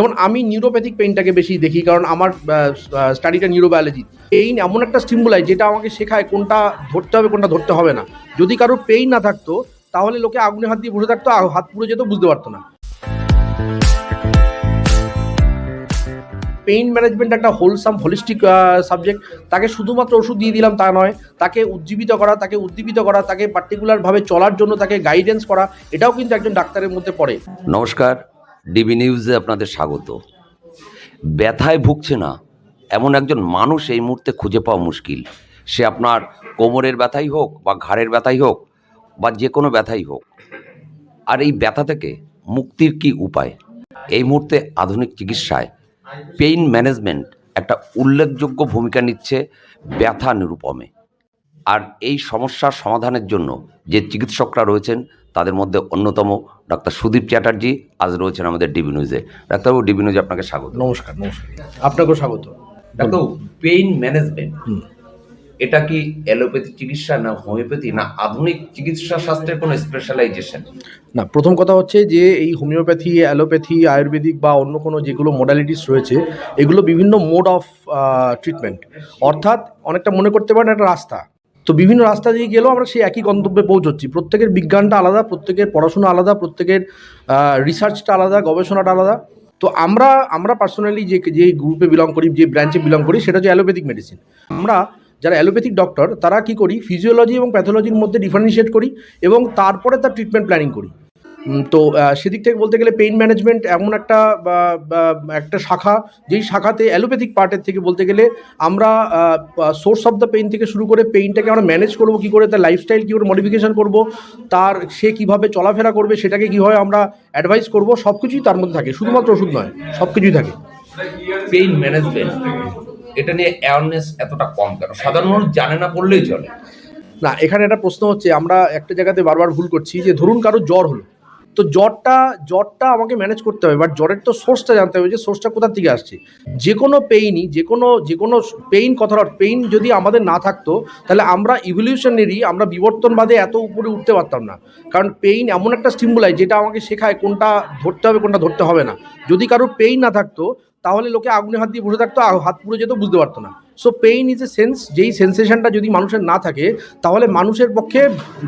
যেমন আমি নিউরোপ্যাথিক পেইনটাকে বেশি দেখি, কারণ আমার স্টাডিটা নিউরোবায়োলজি পেইন এমন একটা স্টিমুলাই যেটা আমাকে শেখায় কোনটা ধরতে হবে, কোনটা ধরতে হবে না। যদি কারোর পেইন না থাকতো, তাহলে লোকে আগুনে হাত দিয়ে বসে থাকতো হাত পুড়ে যেত, বুঝতে পারতো না। পেইন ম্যানেজমেন্ট একটা হোলসাম হোলিস্টিক সাবজেক্ট তাকে শুধুমাত্র ওষুধ দিয়ে দিলাম তা নয়, তাকে উজ্জীবিত করা, তাকে উদ্দীপিত করা, তাকে পার্টিকুলারভাবে চলার জন্য তাকে গাইডেন্স করা, এটাও কিন্তু একজন ডাক্তারের মধ্যে পড়ে। নমস্কার ডিবি নিউজে আপনাদের স্বাগত। ব্যথায় ভুগছে না, এমন একজন মানুষ এই মুহূর্তে খুঁজে পাওয়া মুশকিল। সে আপনার কোমরের ব্যথাই হোক বা ঘাড়ের ব্যথাই হোক বা যে কোনো ব্যথাই হোক। আর এই ব্যথা থেকে মুক্তির কি উপায়? এই মুহূর্তে আধুনিক চিকিৎসায় পেইন ম্যানেজমেন্ট একটা উল্লেখযোগ্য ভূমিকা নিচ্ছে ব্যথা নিরূপমে। আর এই সমস্যার সমাধানের জন্য যে চিকিৎসকরা রয়েছেন তাদের মধ্যে অন্যতম ডক্টর সুদীপ চ্যাটার্জি আজ রয়েছেন আমাদের ডিবি নিউজে ডাক্তারবাবু ডিবি নিউজে আপনাকে স্বাগত। নমস্কার নমস্কার। আপনাকেও স্বাগত। ডাক্তারবাবু পেইন ম্যানেজমেন্ট হুম। এটা কি অ্যালোপ্যাথি চিকিৎসা না হোমিওপ্যাথি না আধুনিক চিকিৎসা শাস্ত্রের কোনো স্পেশালাইজেশন না প্রথম কথা হচ্ছে যে এই হোমিওপ্যাথি অ্যালোপ্যাথি আয়ুর্বেদিক বা অন্য কোনো যেগুলো মোডালিটিস রয়েছে এগুলো বিভিন্ন মোড অফ ট্রিটমেন্ট অর্থাৎ অনেকটা মনে করতে পারেন একটা রাস্তা। তো বিভিন্ন রাস্তা দিয়ে গেলেও আমরা সেই একই গন্তব্যে পৌঁছচ্ছি। প্রত্যেকের বিজ্ঞানটা আলাদা, প্রত্যেকের পড়াশোনা আলাদা, প্রত্যেকের রিসার্চটা আলাদা, গবেষণাটা আলাদা। তো আমরা আমরা পার্সোনালি যে যে গ্রুপে বিলং করি, যে ব্রাঞ্চে বিলং করি, সেটা হচ্ছে অ্যালোপ্যাথিক মেডিসিন আমরা যারা অ্যালোপ্যাথিক ডক্টর তারা কি করি? ফিজিওলজি এবং প্যাথোলজির মধ্যে ডিফারেন্সিয়েট করি এবং তারপরে তার ট্রিটমেন্ট প্ল্যানিং করি। তো সেদিক থেকে বলতে গেলে পেইন ম্যানেজমেন্ট এমন একটা একটা শাখা যেই শাখাতে অ্যালোপ্যাথিক পার্টের থেকে বলতে গেলে আমরা সোর্স অফ দ্য পেইন থেকে শুরু করে পেইনটাকে আমরা ম্যানেজ করব কী করে তার লাইফস্টাইল কী করে মডিফিকেশন করব তার সে কীভাবে চলাফেরা করবে সেটাকে কীভাবে আমরা অ্যাডভাইস করব সব কিছুই তার মধ্যে থাকে শুধুমাত্র ওষুধ নয় সব কিছুই থাকে। পেইন ম্যানেজমেন্ট এটা নিয়ে অ্যাওয়ারনেস এতটা কম কেন? সাধারণ মানুষ জানে না বললেই চলে। না এখানে একটা প্রশ্ন হচ্ছে আমরা একটা জায়গাতে বারবার ভুল করছি যে ধরুন কারও জ্বর হলো তো জ্বরটা জ্বরটা আমাকে ম্যানেজ করতে হবে বাট জ্বরের তো সোর্সটা জানতে হবে যে সোর্সটা কোথা থেকে আসছে। যে কোনো পেইনই যে কোনো যে কোনো পেইন কথার পেইন যদি আমাদের না থাকতো, তাহলে আমরা ইভলিউশনারি আমরা বিবর্তনবাদে এত উপরে উঠতে পারতাম না। কারণ পেইন এমন একটা স্টিমুলাই যেটা আমাকে শেখায় কোনটা ধরতে হবে, কোনটা ধরতে হবে না। যদি কারোর পেইন না থাকতো, তাহলে লোকে আগুনে হাত দিয়ে বসে থাকতো হাত পুড়ে যেত বুঝতে পারতো না। So pain is a sense যেই সেন্সেশনটা যদি মানুষের না থাকে, তাহলে মানুষের পক্ষে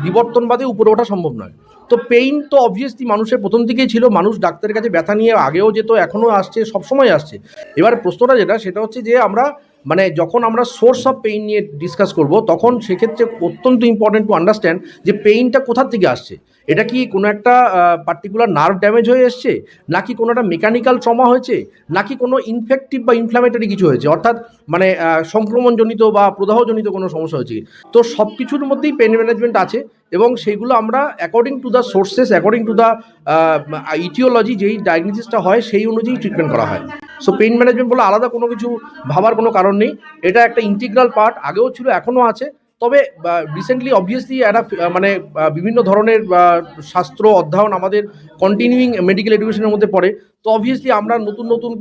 বিবর্তনবাদে উপরে ওঠা সম্ভব নয়। তো পেইন তো অবভিয়াসলি মানুষের প্রথম দিকেই ছিল, মানুষ ডাক্তারের কাছে ব্যথা নিয়ে আগেও যেত, এখনও আসছে, সবসময় আসছে। এবার প্রশ্নটা যেটা, সেটা হচ্ছে যে আমরা মানে যখন আমরা সোর্স অফ পেইন নিয়ে ডিসকাস করব, তখন সেক্ষেত্রে অত্যন্ত ইম্পর্টেন্ট টু আন্ডারস্ট্যান্ড যে পেইনটা কোথার থেকে আসছে। এটা কি কোনো একটা পার্টিকুলার নার্ভ ড্যামেজ হয়ে এসছে? নাকি কোনো একটা মেকানিক্যাল ট্রমা হয়েছে? নাকি কোনো ইনফেক্টিভ বা ইনফ্ল্যামেটরি কিছু হয়েছে? অর্থাৎ মানে সংক্রমণজনিত বা প্রদাহজনিত কোনো সমস্যা হয়েছে তো সব কিছুর মধ্যেই পেন ম্যানেজমেন্ট আছে এবং সেইগুলো আমরা according to the sources according to the aetiology যেই ডায়াগনোসিসটা হয়, সেই অনুযায়ী ট্রিটমেন্ট করা হয়। সো পেইন ম্যানেজমেন্ট বলে আলাদা কোনো কিছু ভাবার কোনো কারণ নেই। এটা একটা ইন্টিগ্রাল পার্ট আগেও ছিল, এখনও আছে। তবে রিসেন্টলি অবভিয়াসলি একটা মানে বিভিন্ন ধরনের শাস্ত্র অধ্যয়ন আমাদের কন্টিনিউইং মেডিকেল এডুকেশনের মধ্যে পড়ে। তো অবভিয়াসলি আমরা নতুন নতুন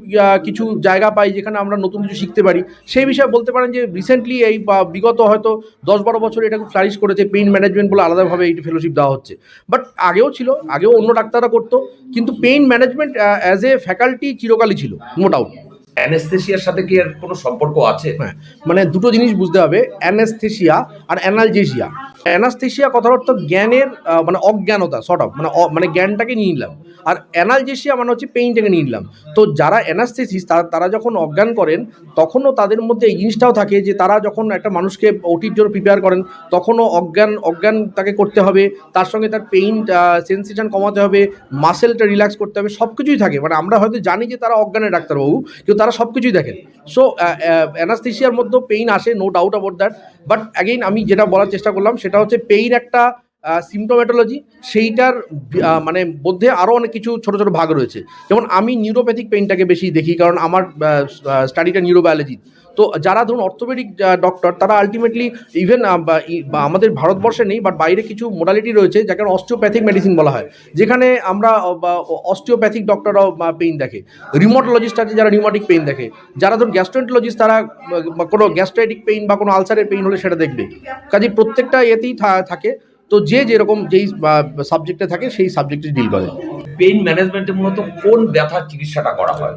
কিছু জায়গা পাই যেখানে আমরা নতুন কিছু শিখতে পারি। সেই বিষয়ে বলতে পারেন যে রিসেন্টলি এই বিগত হয়তো দশ বারো বছর এটা খুব ফ্লারিশ করেছে পেইন ম্যানেজমেন্ট বলে আলাদাভাবে এই ফেলোশিপ দেওয়া হচ্ছে। বাট আগেও ছিল, আগেও অন্য ডাক্তাররা করতো, কিন্তু pain management as a faculty চিরকালই ছিল নো ডাউট অ্যানেস্থেসিয়ার সাথে কি এর কোনো সম্পর্ক আছে? হ্যাঁ মানে দুটো জিনিস বুঝতে হবে, অ্যানাস্থেশিয়া আর অ্যানালজেসিয়া অ্যানাস্থেশিয়া কথার অর্থ জ্ঞানের মানে অজ্ঞানতা শর্ট অফ মানে মানে জ্ঞানটাকে নিয়ে নিলাম। আর অ্যানালজেসিয়া মানে হচ্ছে পেইনটাকে নিয়ে নিলাম। তো যারা অ্যানাস্থেসিস, তারা তারা যখন অজ্ঞান করেন, তখনও তাদের মধ্যে এই জিনিসটাও থাকে যে তারা যখন একটা মানুষকে ওটির জন্য প্রিপেয়ার করেন, তখনও অজ্ঞান অজ্ঞান তাকে করতে হবে, তার সঙ্গে তার পেইন সেন্সেশন কমাতে হবে মাসেলটা রিল্যাক্স করতে হবে সব কিছুই থাকে। মানে আমরা হয়তো জানি যে তারা অজ্ঞানের ডাক্তারবাবু, কিন্তু তারা সব কিছুই দেখেন সো অ্যানাস্থিসিয়ার মধ্যেও পেইন আসে no doubt about that but again আমি যেটা বলার চেষ্টা করলাম, সেটা হচ্ছে পেইন একটা সিমটোমেটোলজি সেইটার মানে মধ্যে আরও অনেক কিছু ছোটো ছোটো ভাগ রয়েছে। যেমন আমি নিউরোপ্যাথিক পেইনটাকে বেশি দেখি, কারণ আমার স্টাডিটা নিউরোবায়োলজি তো যারা ধরুন অর্থোপেডিক ডক্টর তারা আলটিমেটলি ইভেন আমাদের ভারতবর্ষে নেই বাট বাইরে কিছু মোডালিটি রয়েছে, যাকে অস্টিওপ্যাথিক মেডিসিন বলা হয়। যেখানে আমরা অস্টিওপ্যাথিক ডক্টররাও পেইন দেখে। রিমোটোলজিস্ট আছে যারা রিমোটিক পেইন দেখে। যারা ধরুন গ্যাস্ট্রোন্টোলজিস্ট তারা কোনো গ্যাস্ট্রাইটিক পেইন বা কোনো আলসারের পেইন হলে সেটা দেখবে। কাজে প্রত্যেকটা এতেই থাকে। তো যে যেরকম যেই সাবজেক্টে থাকে সেই সাবজেক্টে ডিল করে। পেইন ম্যানেজমেন্টে মূলত কোন ব্যথার চিকিৎসাটা করা হয়?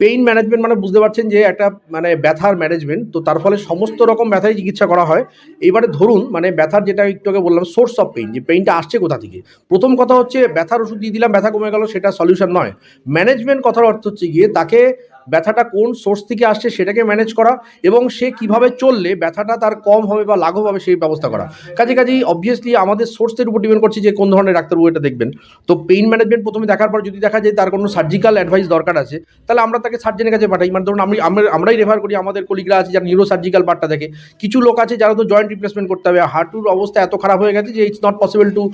পেইন ম্যানেজমেন্ট মানে বুঝতে পারছেন যে একটা মানে ব্যথার ম্যানেজমেন্ট তো তার ফলে সমস্ত রকম ব্যথারই চিকিৎসা করা হয়। এবারে ধরুন মানে ব্যথার যেটা একটু আগে বললাম সোর্স অফ পেইন যে পেইনটা আসছে কোথা থেকে? প্রথম কথা হচ্ছে ব্যথার ওষুধ দিয়ে দিলাম ব্যথা কমে গেল সেটা সলিউশন নয়। ম্যানেজমেন্ট কথার অর্থ হচ্ছে গিয়ে তাকে ব্যথাটা কোন সোর্স থেকে আসছে সেটাকে ম্যানেজ করা এবং সে কীভাবে চললে ব্যথাটা তার কম হবে বা লাঘব হবে সেই ব্যবস্থা করা। কাজে কাজেই অবভিয়াসলি আমাদের সোর্সের উপর ডিপেন্ড করছে যে কোন ধরনের ডাক্তারবাবু এটা দেখবেন। তো পেইন ম্যানেজমেন্ট প্রথমে দেখার পর যদি দেখা যায় তার কোনো সার্জিক্যাল অ্যাডভাইস দরকার আছে, তাহলে আমরা তাকে সার্জেনের কাছে পাঠাই। মানে ধরুন আমি আমরা- আমরাই রেফার করি, আমাদের কলিগরা আছে যারা নিউরো সার্জিক্যাল পার্টটা দেখে। কিছু লোক আছে যারা তো জয়েন্ট রিপ্লেসমেন্ট করতে হবে। হাঁটুর অবস্থা এত খারাপ হয়ে গেছে যে ইটস নট পসিবল টু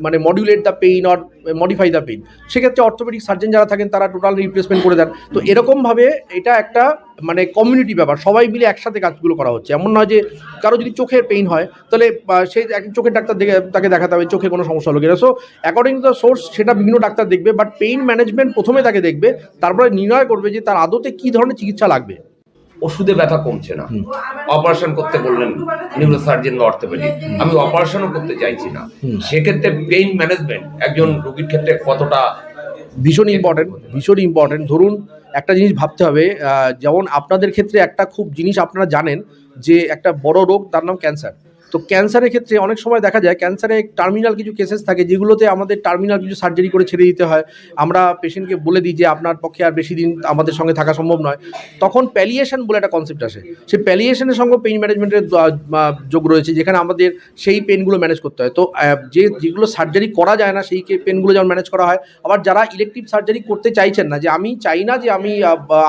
মানে modulate the pain or modify the pain সেক্ষেত্রে অর্থোপেডিক সার্জন যারা থাকেন তারা টোটাল রিপ্লেসমেন্ট করে দেন। তো এরকমভাবে এটা একটা মানে কমিউনিটি ব্যাপার। সবাই মিলে একসাথে কাজগুলো করা হচ্ছে। এমন নয় যে কারও যদি চোখের পেইন হয় তাহলে সেই চোখের ডাক্তার দেখে তাকে দেখাতে হবে চোখে কোনো সমস্যা হলো কিনা। So according to the source সেটা বিভিন্ন ডাক্তার দেখবে বাট পেইন ম্যানেজমেন্ট প্রথমে তাকে দেখবে তারপরে নির্ণয় করবে যে তার আদতে কী ধরনের চিকিৎসা লাগবে। ওষুধে ব্যথা কমছে না। অপারেশন করতে বললেন নিউরো সার্জন বা অর্থোপেডিক আমি অপারেশনও করতে চাইছি না। সেক্ষেত্রে পেইন ম্যানেজমেন্ট একজন রোগীর ক্ষেত্রে কতটা ভীষণ ইম্পর্টেন্ট ভীষণ ইম্পর্টেন্ট ধরুন একটা জিনিস ভাবতে হবে যেমন আপনাদের ক্ষেত্রে একটা খুব জিনিস আপনারা জানেন যে একটা বড় রোগ তার নাম ক্যান্সার তো ক্যান্সারের ক্ষেত্রে অনেক সময় দেখা যায় ক্যান্সারে টার্মিনাল কিছু কেসেস থাকে যেগুলোতে আমাদের টার্মিনাল কিছু সার্জারি করে ছেড়ে দিতে হয়। আমরা পেশেন্টকে বলে দিই যে আপনার পক্ষে আর বেশি দিন আমাদের সঙ্গে থাকা সম্ভব নয়। তখন প্যালিয়েশন বলে একটা কনসেপ্ট আসে। সেই প্যালিয়েশনের সঙ্গে পেইন ম্যানেজমেন্টের যোগ রয়েছে যেখানে আমাদের সেই পেনগুলো ম্যানেজ করতে হয়। তো যে যেগুলো সার্জারি করা যায় না সেই পেনগুলো যেমন ম্যানেজ করা হয়। আবার যারা ইলেকটিভ সার্জারি করতে চাইছেন না যে আমি চাই না যে আমি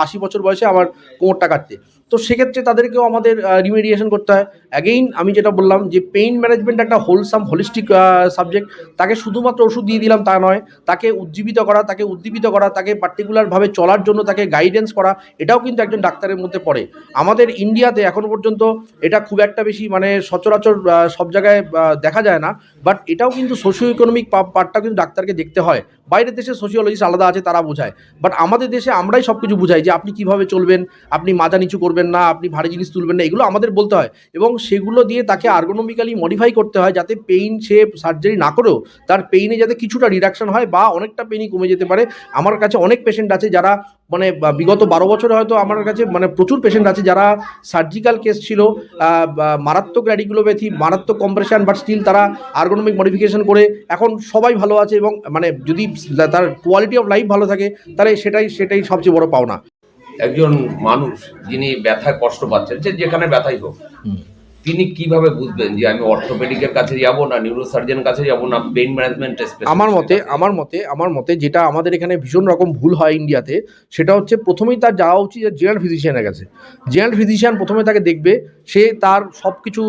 আশি বছর বয়সে আমার কোমরটা কাটতে। তো সেক্ষেত্রে তাদেরকেও আমাদের রিমেডিয়েশন করতে হয়। অ্যাগেইন আমি যেটা বললাম যে পেইন ম্যানেজমেন্ট একটা হোলসাম হোলিস্টিক সাবজেক্ট তাকে শুধুমাত্র ওষুধ দিয়ে দিলাম তা নয়, তাকে উজ্জীবিত করা, তাকে উদ্দীপিত করা, তাকে পার্টিকুলারভাবে চলার জন্য তাকে গাইডেন্স করা, এটাও কিন্তু একজন ডাক্তারের মধ্যে পড়ে। আমাদের ইন্ডিয়াতে এখনও পর্যন্ত এটা খুব একটা বেশি মানে সচরাচর সব জায়গায় দেখা যায় না বাট এটাও কিন্তু সোশিও ইকোনমিক পার্টটা কিন্তু ডাক্তারকে দেখতে হয়। বাইরের দেশে সোশিওলজিস্ট আলাদা আছে, তারা বোঝায়। বাট আমাদের দেশে আমরাই সব কিছু বুঝাই যে আপনি কীভাবে চলবেন, আপনি মাজা নিচু করবেন না, আপনি ভারী জিনিস তুলবেন না, এগুলো আমাদের বলতে হয়। এবং সেগুলো দিয়ে তাকে আর্গোনমিক্যালি মডিফাই করতে হয় যাতে পেইন সে সার্জারি না করেও তার পেইনে যাতে কিছুটা রিডাকশন হয় বা অনেকটা পেইনই কমে যেতে পারে আমার কাছে অনেক পেশেন্ট আছে যারা মানে বিগত বারো বছরে হয়তো আমার কাছে মানে প্রচুর পেশেন্ট আছে যারা সার্জিক্যাল কেস ছিল মারাত্মক র্যাডিকুলোপ্যাথি মারাত্মক কম্প্রেশন বাট স্টিল তারা আর্গোনমিক মডিফিকেশন করে এখন সবাই ভালো আছে এবং মানে যদি তার কোয়ালিটি অফ লাইফ ভালো থাকে তাহলে সেটাই সেটাই সবচেয়ে বড় পাওনা একজন মানুষ যিনি ব্যথায় কষ্ট পাচ্ছেন যে যেখানে ব্যথাই হোক। তিনি কীভাবে বুঝবেন যে আমি অর্থোপেডিকের কাছে যাব না নিউরোসার্জেন কাছে যাব না পেইন ম্যানেজমেন্ট আমার মতে আমার মতে আমার মতে যেটা আমাদের এখানে ভীষণ রকম ভুল হয় ইন্ডিয়াতে সেটা হচ্ছে প্রথমেই তার যাওয়া উচিত জেনারেল ফিজিশিয়ানের কাছে। জেনারেল ফিজিশিয়ান প্রথমে তাকে দেখবে সে তার সব কিছু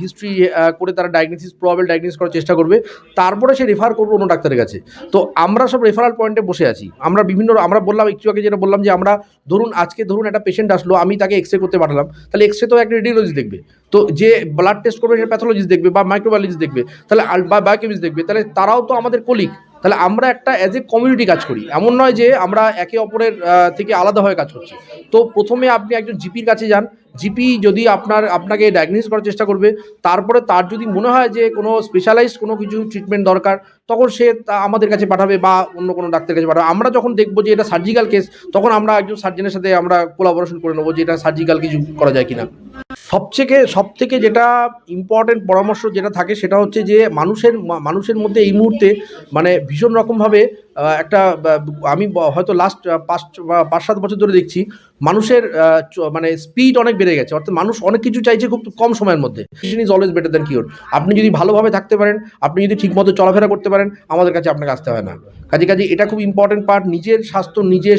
হিস্ট্রি করে তার ডায়াগনোসিস প্রবাবল ডায়াগনোসিস করার চেষ্টা করবে। তারপরে সে রেফার করবে অন্য ডাক্তারের কাছে। তো আমরা সব রেফারাল পয়েন্টে বসে আছি। আমরা বিভিন্ন, আমরা বললাম, একটু আগে যেটা বললাম যে আমরা, ধরুন, আজকে ধরুন একটা পেশেন্ট আসলো, আমি তাকে এক্স রে করতে পাঠালাম। তাহলে এক্স রে তো একটা রেডিওলজিস্ট দেখবে। তো যে ব্লাড টেস্ট করবে, সে প্যাথোলজিস্ট দেখবে বা মাইক্রোবায়োলজিস্ট দেখবে। তাহলে বা বায়োকেমিস্ট দেখবে। তাহলে তারাও তো আমাদের কলিগ তাহলে আমরা একটা অ্যাজ এ কমিউনিটি কাজ করি। এমন নয় যে আমরা একে অপরের থেকে আলাদা হয়ে কাজ করছি। তো প্রথমে আপনি একজন জিপির কাছে যান। জিপি যদি আপনার, আপনাকে ডায়াগনোস করার চেষ্টা করবে, তারপরে তার যদি মনে হয় যে কোনো স্পেশালাইজড কোনো কিছু ট্রিটমেন্ট দরকার, তখন সে আমাদের কাছে পাঠাবে বা অন্য কোনো ডাক্তারের কাছে পাঠাবে। আমরা যখন দেখব যে এটা সার্জিক্যাল কেস তখন আমরা একজন সার্জনের সাথে আমরা কোলাবোরেশন করে নেব যে এটা সার্জিক্যাল কিছু করা যায় কিনা। সবথেকে সব থেকে যেটা ইম্পর্টেন্ট পরামর্শ যেটা থাকে সেটা হচ্ছে যে মানুষের মানুষের মধ্যে এই মুহূর্তে মানে ভীষণ রকমভাবে একটা আমি হয়তো লাস্ট পাঁচ পাঁচ, সাত বছর ধরে দেখছি, মানুষের মানে স্পিড অনেক বেড়ে গেছে। অর্থাৎ মানুষ অনেক কিছু চাইছে খুব কম সময়ের মধ্যে। Is always better than cure আপনি যদি ভালোভাবে থাকতে পারেন, আপনি যদি ঠিকমতো চলাফেরা করতে পারেন, আমাদের কাছে আপনাকে আসতে হয় না। কাজে কাজে এটা খুব ইম্পর্টেন্ট পার্ট নিজের স্বাস্থ্য, নিজে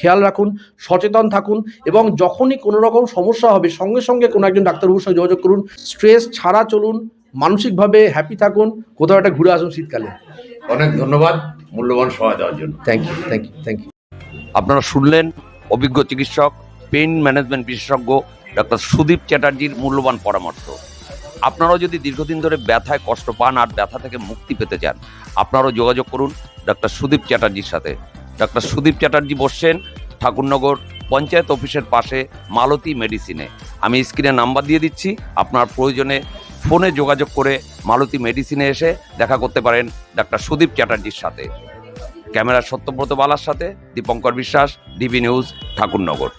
খেয়াল রাখুন, সচেতন থাকুন এবং যখনই কোনো রকম সমস্যা হবে, সঙ্গে সঙ্গে কোনো একজন ডাক্তারবাবুর সঙ্গে যোগাযোগ করুন। স্ট্রেস ছাড়া চলুন, মানসিকভাবে হ্যাপি থাকুন, কোথাও একটা ঘুরে আসুন শীতকালে। অনেক ধন্যবাদ। মূল্যবান সময় দেওয়ার জন্য। Thank you thank you thank you আপনারা শুনলেন অভিজ্ঞ চিকিৎসক পেইন ম্যানেজমেন্ট বিশেষজ্ঞ ডক্টর সুদীপ চ্যাটার্জির মূল্যবান পরামর্শ। আপনারাও যদি দীর্ঘদিন ধরে ব্যথায় কষ্ট পান আর ব্যথা থেকে মুক্তি পেতে চান আপনারাও যোগাযোগ করুন ডক্টর সুদীপ চ্যাটার্জির সাথে। ডক্টর সুদীপ চ্যাটার্জি বসছেন ঠাকুরনগর পঞ্চায়েত অফিসের পাশে মালতী মেডিসিনে। আমি স্ক্রিনে নাম্বার দিয়ে দিচ্ছি আপনার প্রয়োজনে ফোনে যোগাযোগ করে মালতী মেডিসিনে এসে দেখা করতে পারেন ডাক্তার সুদীপ চ্যাটার্জির সাথে। ক্যামেরা সত্যব্রত বালার সাথে, দীপঙ্কর বিশ্বাস, ডিবি নিউজ, ঠাকুরনগর।